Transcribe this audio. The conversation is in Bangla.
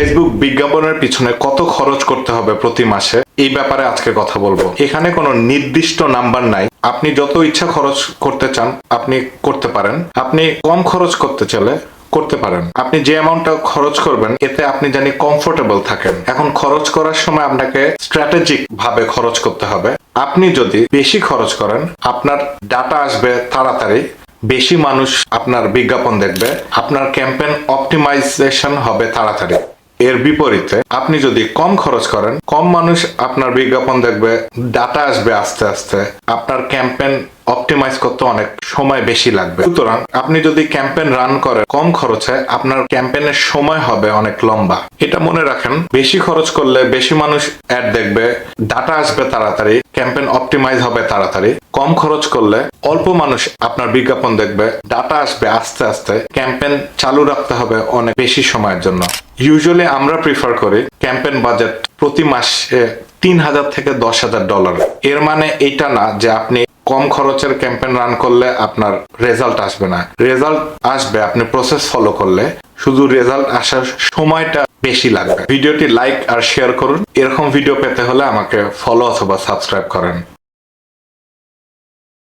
ফেসবুক বিজ্ঞাপনের পিছনে কত খরচ করতে হবে প্রতি মাসে? এই ব্যাপারে আজকে কথা বলব। এখানে কোনো নির্দিষ্ট নাম্বার নাই। আপনি যত ইচ্ছা খরচ করতে চান, আপনি করতে পারেন। আপনি কম খরচ করতে চাইলে করতে পারেন। আপনি যে অ্যামাউন্টটা খরচ করবেন, এতে আপনি জানি কমফোর্টেবল থাকেন। এখন খরচ করার সময় আপনাকে স্ট্র্যাটেজিক ভাবে খরচ করতে হবে। আপনি যদি বেশি খরচ করেন, আপনার ডাটা আসবে তাড়াতাড়ি। বেশি মানুষ আপনার বিজ্ঞাপন দেখবে। আপনার ক্যাম্পেইন অপটিমাইজেশন হবে তাড়াতাড়ি। এর বিপরীতে আপনি যদি কম খরচ করেন, কম মানুষ আপনার বিজ্ঞাপন দেখবে ডাটা আসবে আস্তে আস্তে, আপনার ক্যাম্পেন অপটিমাইজ করতে অনেক সময় বেশি লাগবে। সুতরাং আপনি যদি ক্যাম্পেইন রান করেন কম খরচে, আপনার ক্যাম্পেইনের সময় হবে অনেক লম্বা। এটা মনে রাখেন, বেশি খরচ করলে বেশি মানুষ অ্যাড দেখবে ডাটা আসবে তাড়াতাড়ি ক্যাম্পেন অপটিমাইজ হবে তাড়াতাড়ি। কম খরচ করলে অল্প মানুষ আপনার বিজ্ঞাপন দেখবে ডাটা আসবে আস্তে আস্তে ক্যাম্পেইন চালু রাখতে হবে অনেক বেশি সময়ের জন্য। ইউজুয়ালি আমরা প্রিফার করি ক্যাম্পেন বাজেট প্রতি মাসে তিন হাজার থেকে দশ হাজার ডলার এর মানে এটা না যে আপনি কম খরচের ক্যাম্পেন রান করলে আপনার রেজাল্ট আসবে না। রেজাল্ট আসবে, আপনি প্রসেস ফলো করলে শুধু রেজাল্ট আসার সময়টা বেশি লাগবে। ভিডিওটি লাইক আর শেয়ার করুন। এরকম ভিডিও পেতে হলে আমাকে ফলো অথবা সাবস্ক্রাইব করেন।